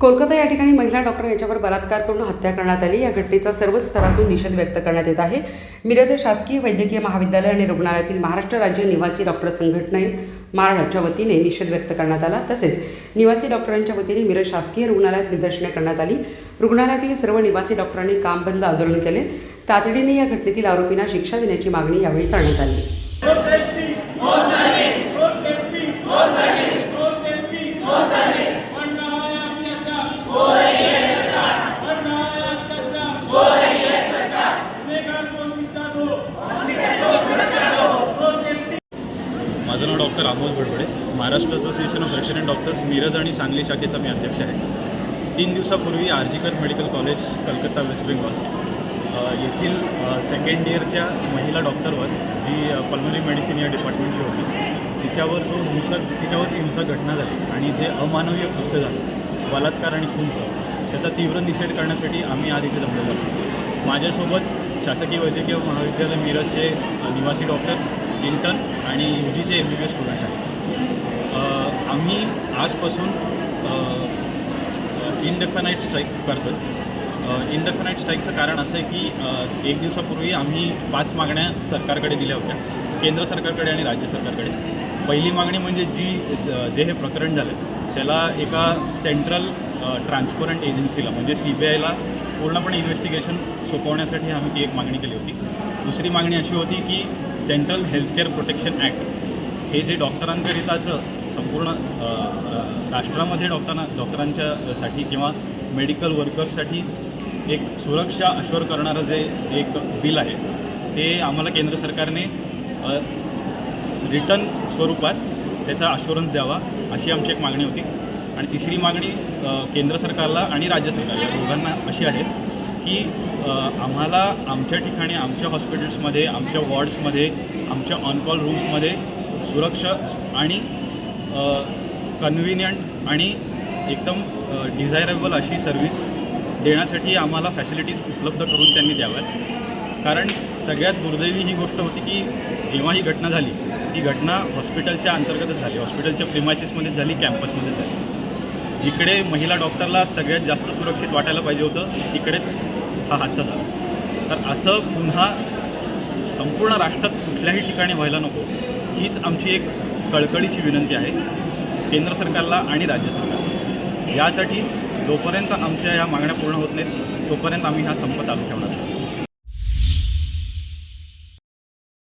कोलकाता या ठिकाणी महिला डॉक्टर यांच्यावर बलात्कार करून हत्या करण्यात आली. या घटनेचा सर्व स्तरातून निषेध व्यक्त करण्यात येत आहे. मिरज शासकीय वैद्यकीय महाविद्यालय आणि रुग्णालयातील महाराष्ट्र राज्य निवासी डॉक्टर संघटने महाराष्ट्राच्या वतीने निषेध व्यक्त करण्यात आला. तसेच निवासी डॉक्टरांच्या वतीने मिरज शासकीय रुग्णालयात निदर्शने करण्यात आली. रुग्णालयातील सर्व निवासी डॉक्टरांनी काम बंद आंदोलन केले. तातडीने या घटनेतील आरोपींना शिक्षा देण्याची मागणी यावेळी करण्यात आली. Amol Bhadbade Maharashtra association of resident doctors Miraj आणि सांगली शाखेचा मी अध्यक्ष आहे. तीन दिवसापूर्वी RG Kar medical college Calcutta waste Bengal येथील सेकंड इयरच्या महिला डॉक्टरवर जी पल्मरी मेडिसिन या डिपार्टमेंटची होती तिच्यावर जो हिंसक तिच्यावर हिंसक घटना झाली आणि जे अमानवीय कृत्य झालं बलात्कार आणि खुंच त्याचा तीव्र निषेध करण्यासाठी आम्ही आज इथे जमलेलो आहोत. माझ्यासोबत शासकीय वैद्यकीय महाविद्यालय मिरजचे निवासी डॉक्टर इंटर्न आणि यू जीचे M B B S students आहेत. आम्ही आजपासून इनडेफिनाईट स्ट्राईक करतो इनडेफिनाईट स्ट्राईकचं कारण असं आहे की एक दिवसापूर्वी आम्ही पाच मागण्या सरकारकडे दिल्या होत्या. केंद्र सरकारकडे आणि राज्य सरकारकडे. पहिली मागणी म्हणजे जी ज- जे हे प्रकरण झालं त्याला एका सेंट्रल ट्रान्सपरंट एजन्सीला म्हणजे सी बी आयला पूर्णपणे इन्व्हेस्टिगेशन सोपवण्यासाठी आम्ही ती एक मागणी केली होती. दुसरी मागणी अशी होती की सेंट्रल हेल्थकेअर प्रोटेक्शन ॲक्ट हे जे डॉक्टरांकरिताचं संपूर्ण राष्ट्रामध्ये डॉक्टरांना डॉक्टरांच्यासाठी किंवा मेडिकल वर्कर्ससाठी एक सुरक्षा अश्वर करणारं जे एक बिल आहे ते आम्हाला केंद्र सरकारने रिटर्न स्वरूपात त्याचा अश्युरन्स द्यावा अशी आमची एक मागणी होती. आणि तिसरी मागणी केंद्र सरकारला आणि राज्य सरकारला दोघांना अशी आहे. की आम्हाला आमच्या ठिकाणी आमच्या हॉस्पिटल्समध्ये आमच्या वॉर्ड्समध्ये आमच्या ऑन कॉल रूम्समध्ये सुरक्षा आणि कन्व्हिनियंट आणि एकदम डिझायरेबल अशी सर्व्हिस देण्यासाठी आम्हाला फॅसिलिटीज उपलब्ध करून त्यांनी द्याव्यात. कारण सगळ्यात दुर्दैवी ही गोष्ट होती की जेव्हा ही घटना झाली ती घटना हॉस्पिटलच्या अंतर्गतच झाली. हॉस्पिटलच्या प्रिमायसिसमध्ये झाली कॅम्पसमध्ये झाली. जिकडे महिला डॉक्टरला सगळ्यात जास्त सुरक्षित वाटायला पाहिजे होतं तिकडेच हा हादसा झाला. तर असं पुन्हा संपूर्ण राष्ट्रात कुठल्याही ठिकाणी व्हायला नको हीच आमची एक कळकळीची विनंती आहे केंद्र सरकारला आणि राज्य सरकारला यासाठी जोपर्यंत आमच्या या मागण्या पूर्ण होत नाहीत तोपर्यंत आम्ही हा संप चालू ठेवणार